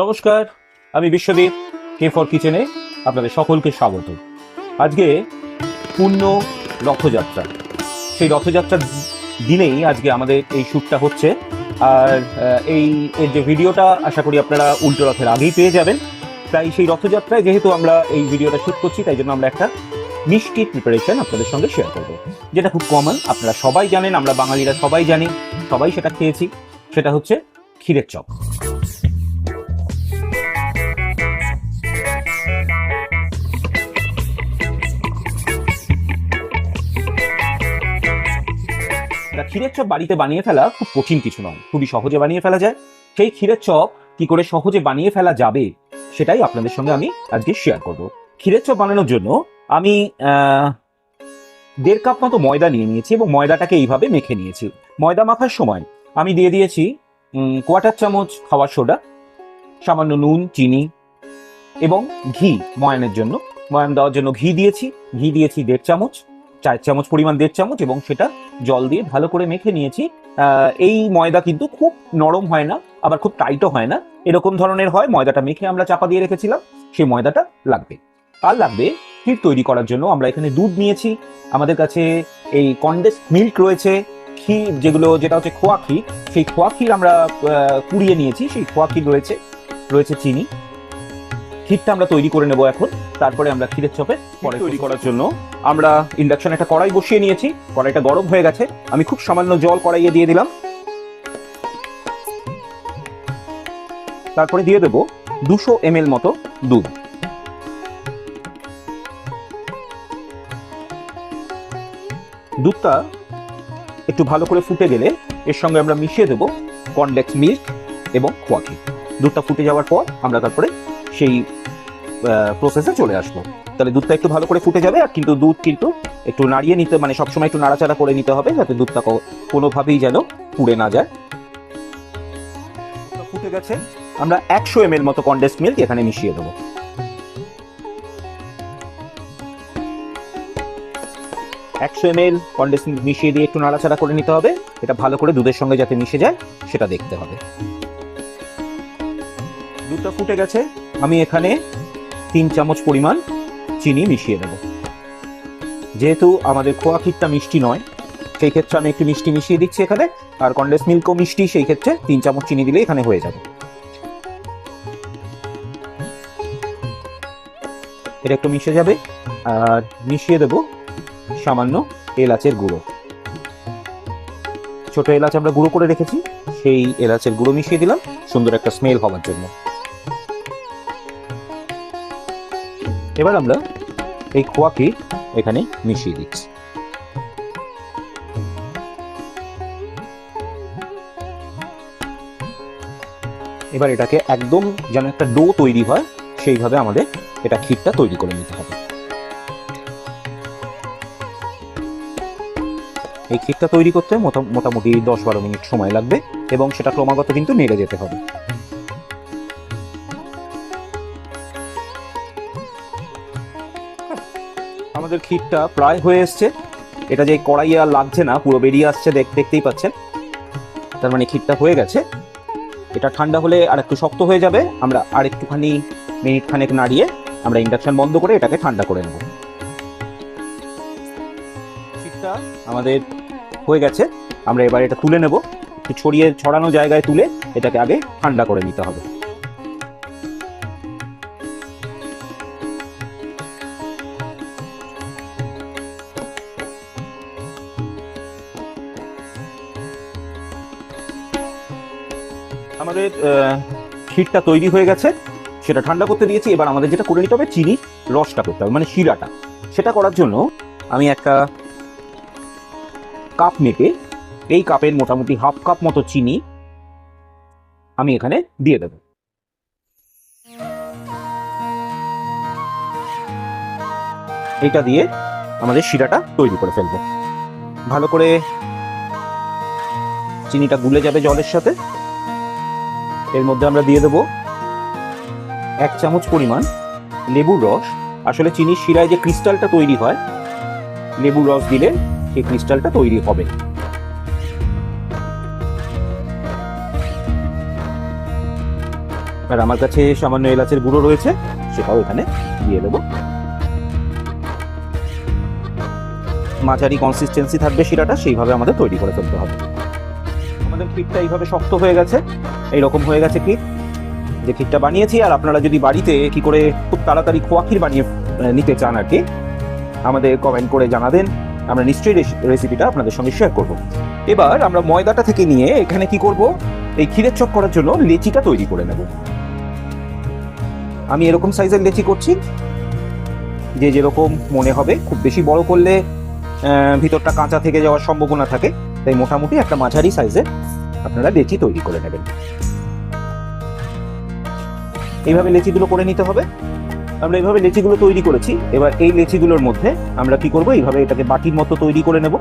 নমস্কার, আমি Biswadip K for কিচেনে আপনাদের সকলকে স্বাগত। আজকে পূর্ণ রথযাত্রা। সেই রথযাত্রার দিনেই আজকে আমাদের এই শ্যুটটা হচ্ছে। আর এই, এর যে ভিডিওটা, আশা করি আপনারা উল্টো রথের আগেই পেয়ে যাবেন। তাই সেই রথযাত্রায় যেহেতু আমরা এই ভিডিওটা শ্যুট করছি, তাই জন্য আমরা একটা মিষ্টি প্রিপারেশন আপনাদের সঙ্গে শেয়ার করব। যেটা খুব কমন আপনারা সবাই জানেন, আমরা বাঙালিরা সবাই জানি, সবাই সেটা খেয়েছি। সেটা হচ্ছে ক্ষীরের চপ। ক্ষীরের চপ বাড়িতে বানিয়ে ফেলা খুব কঠিন কিছু নয়, খুবই সহজে বানিয়ে ফেলা যায়। সেই ক্ষীরের চপ কি করে সহজে বানিয়ে ফেলা যাবে, সেটাই আপনাদের সঙ্গে আমি আজকে শেয়ার করব। ক্ষীরের চপ বানানোর জন্য আমি দেড় কাপ মতো ময়দা নিয়ে নিয়েছি এবং ময়দাটাকে এইভাবে মেখে নিয়েছি। ময়দা মাখার সময় আমি দিয়ে দিয়েছি কোয়াটার চামচ খাওয়ার সোডা, সামান্য নুন, চিনি এবং ঘি ময়ানের জন্য। ময়ান দেওয়ার জন্য ঘি দিয়েছি ঘি দিয়েছি দেড় চামচ। চার চামচ পরিমাণ দেড় চামচ এবং সেটা জল দিয়ে ভালো করে মেখে নিয়েছি। এই ময়দা কিন্তু খুব নরম হয় না, আবার খুব টাইটও হয় না। এরকম ধরনের হয়, ময়দাটা মেখে আমরা চাপা দিয়ে রেখেছিলাম সেই ময়দাটা লাগবে। আর লাগবে ক্ষীর তৈরি করার জন্য। আমরা এখানে দুধ নিয়েছি। আমাদের কাছে এই কন্ডেন্স মিল্ক রয়েছে, ক্ষীর যেগুলো, যেটা হচ্ছে খোয়া ক্ষীর। সেই খোয়া ক্ষীর আমরা কুড়িয়ে নিয়েছি। সেই খোয়া ক্ষীর রয়েছে রয়েছে চিনি। ক্ষীরটা আমরা তৈরি করে নেব এখন। তারপরে আমরা ক্ষীরের চপে পরে তৈরি করার জন্য আমরা ইন্ডাকশন একটা কড়াই বসিয়ে নিয়েছি। কড়াইটা গরম হয়ে গেছে। আমি খুব সামান্য জল কড়াইয়ে দিয়ে দিলাম। তারপরে দিয়ে দেবো দুশো এম মতো দুধ। দুধটা একটু ভালো করে ফুটে গেলে এর সঙ্গে আমরা মিশিয়ে দেবো কনডেক্স মিল্ক এবং খোয়া ক্ষীর। দুধটা ফুটে যাওয়ার পর আমরা তারপরে সেই প্রসেসে চলে আসব তাহলে দুধটা একটু ভালো করে ফুটে যাবে, আর কিন্তু দুধ কিন্তু একটু নাড়িয়ে নিতে মানে সবসময় একটু নাড়াচাড়া করে নিতে হবে, যাতে দুধটা কোনোভাবেই যেন পুড়ে না যায়। ফুটে গেছে। আমরা একশো এম মতো কন্ডেন্স মিল্ক এখানে মিশিয়ে দেবো। একশো এম এল কন্ডেন্স মিল্ক মিশিয়ে দিয়ে একটু নাড়াচাড়া করে নিতে হবে। এটা ভালো করে দুধের সঙ্গে যাতে মিশে যায়, সেটা দেখতে হবে। দুধটা ফুটে গেছে। আমি এখানে তিন চামচ পরিমাণ চিনি মিশিয়ে দেব। যেহেতু আমাদের খোয়া ক্ষীরটা মিষ্টি নয়, সেই ক্ষেত্রে আমি একটু মিষ্টি মিশিয়ে দিচ্ছি এখানে, আর কন্ডেন্স মিল্কও মিষ্টি, সেই ক্ষেত্রে তিন চামচ চিনি দিলে এখানে হয়ে যাবে। এটা একটু মিশে যাবে, আর মিশিয়ে দেব সামান্য এলাচের গুঁড়ো। ছোট এলাচ আমরা গুঁড়ো করে রেখেছি, সেই এলাচের গুঁড়ো মিশিয়ে দিলাম, সুন্দর একটা স্মেল হওয়ার জন্য। এবার আমরা এই খোয়াকে এখানে মিশিয়ে দিচ্ছি। এবার এটাকে একদম যেন একটা ডো তৈরি হয়, সেইভাবে আমাদের এটা ক্ষীরটা তৈরি করে নিতে হবে। এই ক্ষীরটা তৈরি করতে মোটামুটি দশ বারো মিনিট সময় লাগবে এবং সেটা ক্রমাগত কিন্তু নেড়ে যেতে হবে। আমাদের ক্ষীরটা প্রায় হয়ে এসছে। এটা যে কড়াইয়ে আর লাগছে না, পুরো বেরিয়ে আসছে, দেখ- দেখতেই পাচ্ছেন। তার মানে ক্ষীরটা হয়ে গেছে। এটা ঠান্ডা হলে আর একটু শক্ত হয়ে যাবে। আমরা আর একটুখানি মিনিট খানেক নাড়িয়ে আমরা ইন্ডাকশন বন্ধ করে এটাকে ঠান্ডা করে নেব। ক্ষীরটা আমাদের হয়ে গেছে। আমরা এবার এটা তুলে নেব। একটু ছড়িয়ে, ছড়ানো জায়গায় তুলে এটাকে আগে ঠান্ডা করে নিতে হবে। আমাদের ক্ষীরটা তৈরি হয়ে গেছে, সেটা ঠান্ডা করতে দিয়েছি, এবার আমাদের যেটা করে নিতে হবে চিনি, রসটা করতে হবে মানে শিরাটা। সেটা করার জন্য আমি একটা কাপ মেপে, এই কাপের মোটামুটি হাফ কাপ মতো চিনি আমি এখানে দিয়ে দেব। এটা দিয়ে আমাদের শিরাটা তৈরি করে ফেলব। ভালো করে চিনিটা গুলে যাবে জলের সাথে। এর মধ্যে আমরা দিয়ে দেবো এক চামচ পরিমাণ লেবুর রস। আসলে চিনির শিরায় যে ক্রিস্টালটা তৈরি হয়, লেবুর রস দিলে সেই ক্রিস্টালটা তৈরি হবে। আর আমার কাছে সামান্য এলাচের গুঁড়ো রয়েছে, সেটাও এখানে দিয়ে দেবো। মাঝারি কনসিস্টেন্সি থাকবে শিরাটা, সেইভাবে আমাদের তৈরি করে ফেলতে হবে। আমাদের ক্ষীরটা এইভাবে শক্ত হয়ে গেছে। এইরকম হয়ে গেছে ক্ষীর যে ক্ষীরটা বানিয়েছি, আর আপনারা যদি বাড়িতে কি করে খুব তাড়াতাড়ি খোয়া ক্ষীর বানিয়ে নিতে চান আর কি, আমাদের কমেন্ট করে জানাবেন। আমরা নিশ্চয়ই রেসি- রেসিপিটা আপনাদের সঙ্গে শেয়ার করব। এবার আমরা ময়দাটা থেকে নিয়ে এখানে কি করব? এই ক্ষীরের চপ করার জন্য লেচিটা তৈরি করে নেব। আমি এরকম সাইজের লেচি করছি, যে যেরকম মনে হবে। খুব বেশি বড় করলে ভিতরটা কাঁচা থেকে যাওয়ার সম্ভাবনা থাকে। তাই মোটামুটি একটা মাঝারি সাইজের আপনারা লেচি তৈরি করে নেবেন। এইভাবে লেচিগুলো করে নিতে হবে। আমরা এইভাবে লেচিগুলো তৈরি করেছি। এবার এই লেচিগুলোর মধ্যে আমরা কি করব? এইভাবে এটাকে বাটির মতো তৈরি করে নেব।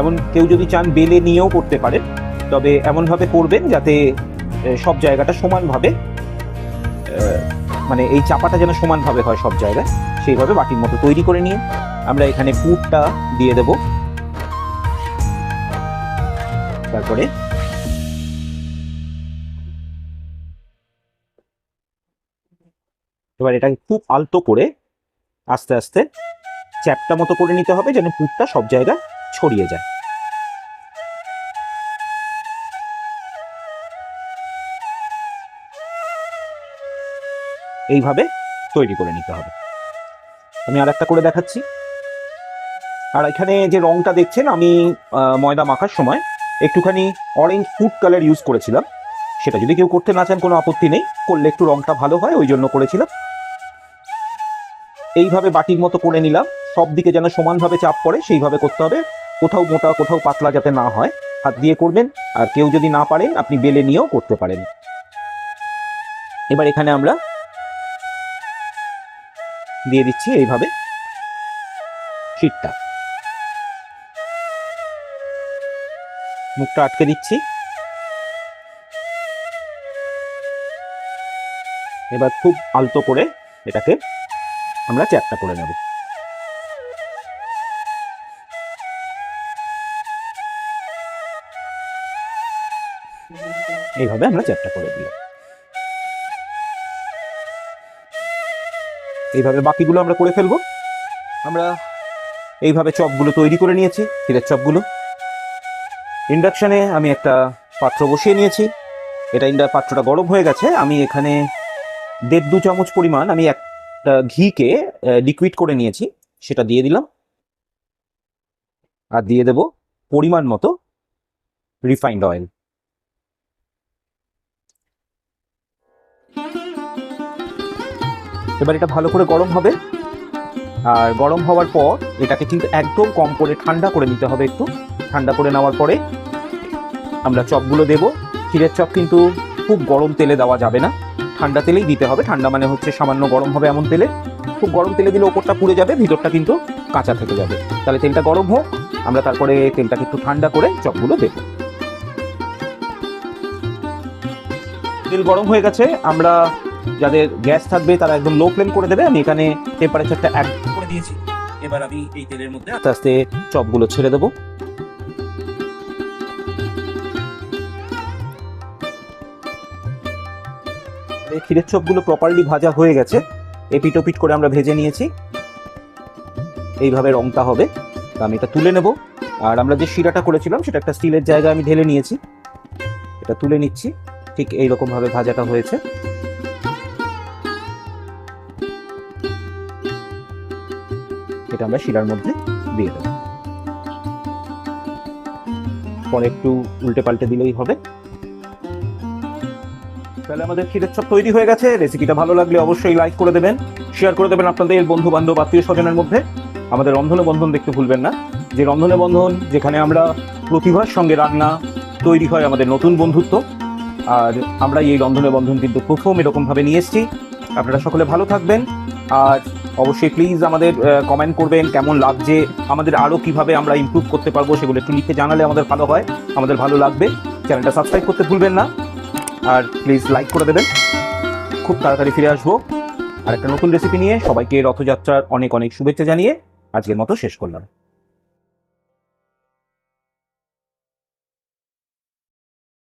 এমন কেউ যদি চান বেলে নিয়েও করতে পারেন, তবে এমনভাবে করবেন যাতে সব জায়গাটা সমানভাবে মানে এই চাপাটা যেন সমানভাবে হয় সব জায়গায়। সেইভাবে বাটির মতো তৈরি করে নিয়ে আমরা এখানে পুরটা দিয়ে দেব। তারপরে এবার এটাকে খুব আলতো করে আস্তে আস্তে চ্যাপটা মতো করে নিতে হবে যেন পুরটা সব জায়গায় ছড়িয়ে যায়। এইভাবে তৈরি করে নিতে হবে। আমি আর একটা করে দেখাচ্ছি। আর এখানে যে রংটা দেখছেন, আমি ময়দা মাখার সময় একটুখানি অরেঞ্জ ফুড কালার ইউজ করেছিলাম। সেটা যদি কেউ করতে না চান, কোনো আপত্তি নেই। করলে একটু রংটা ভালো হয়, ওই জন্য করেছিলাম। এইভাবে বাটির মতো করে নিলাম। সব দিকে যেন সমানভাবে চাপ পড়ে, সেইভাবে করতে হবে। কোথাও মোটা, কোথাও পাতলা যাতে না হয়, হাত দিয়ে করবেন। আর কেউ যদি না পারেন, আপনি বেলে নিয়েও করতে পারেন। এবার এখানে আমরা দিয়ে দিচ্ছি এইভাবে শীতটা। মুখটা আটকে দিচ্ছি। এবার খুব আলতো করে এটাকে আমরা চ্যাপটা করে নেব। এইভাবে আমরা চ্যাপটা করে দিলাম। এইভাবে বাকিগুলো আমরা করে ফেলব। আমরা এইভাবে চপগুলো তৈরি করে নিয়েছি ক্ষীরের চপগুলো। ইন্ডাকশানে আমি একটা পাত্র বসিয়ে নিয়েছি। এটা ইন্ডা পাত্রটা গরম হয়ে গেছে। আমি এখানে দেড় দু চামচ পরিমাণ আমি একটা ঘিকে লিকুইড করে নিয়েছি। সেটা দিয়ে দিলাম। আর দিয়ে দেব পরিমাণ মতো রিফাইন্ড অয়েল এবার এটা ভালো করে গরম হবে। আর গরম হওয়ার পর এটাকে কিন্তু একদম কম করে ঠান্ডা করে নিতে হবে একটু। ঠান্ডা করে নেওয়ার পরে আমরা চপগুলো দেব। ক্ষীরের চপ কিন্তু খুব গরম তেলে দেওয়া যাবে না। ঠান্ডা তেলেই দিতে হবে। ঠান্ডা মানে হচ্ছে সামান্য গরম হবে এমন তেলে। খুব গরম তেলে দিলে ওপরটা পুড়ে যাবে, ভিতরটা কিন্তু কাঁচা থেকে যাবে। তাহলে তেলটা গরম হোক, আমরা তারপরে তেলটাকে একটু ঠান্ডা করে চপগুলো দেব। তেল গরম হয়ে গেছে, আমরা যাদের গ্যাস থাকবে তারা একদম লো ফ্লেম করে দেবে। আমি এখানে টেম্পারেচারটা এক করে দিয়েছি। এবার আমি এই তেলের মধ্যে আস্তে আস্তে চপগুলো ছেড়ে দেবো। ক্ষীরের চপগুলো প্রপারলি ভাজা হয়ে গেছে। এপিট ওপিট করে আমরা ভেজে নিয়েছি। এইভাবে রংটা হবে। আমি এটা তুলে নেব। আর আমরা যে শিরাটা করেছিলাম, সেটা একটা স্টিলের জায়গায় আমি ঢেলে নিয়েছি। এটা তুলে নিচ্ছি। ঠিক এইরকম ভাবে ভাজাটা হয়েছে। এটা আমরা শিরার মধ্যে দিয়ে দেবো। পরে একটু উল্টে পাল্টে দিলেই হবে। তাহলে আমাদের ক্ষীরের চপ তৈরি হয়ে গেছে। রেসিপিটা ভালো লাগলে অবশ্যই লাইক করে দেবেন শেয়ার করে দেবেন আপনাদের বন্ধু বান্ধব আত্মীয় স্বজনের মধ্যে। আমাদের রন্ধনে বন্ধন দেখতে ভুলবেন না। যে রন্ধনে বন্ধন, যেখানে আমরা প্রতিভার সঙ্গে রান্না তৈরি হয় আমাদের নতুন বন্ধুত্ব, আর আমরা এই রন্ধনে বন্ধন কিন্তু প্রথম এরকমভাবে নিয়ে এসেছি। আপনারা সকলে ভালো থাকবেন। আর অবশ্যই প্লিজ আমাদের কমেন্ট করবেন, কেমন লাগছে, আমাদের আরও কীভাবে আমরা ইম্প্রুভ করতে পারব সেগুলো একটু লিখে জানালে আমাদের ভালো হয়, আমাদের ভালো লাগবে। চ্যানেলটা সাবস্ক্রাইব করতে ভুলবেন না। আর প্লিজ লাইক করে দেবেন। খুব তাড়াতাড়ি ফিরে আসব। আর একটা নতুন রেসিপি নিয়ে সবাইকে রথযাত্রার অনেক অনেক শুভেচ্ছা জানিয়ে আজকের মতো শেষ করলাম।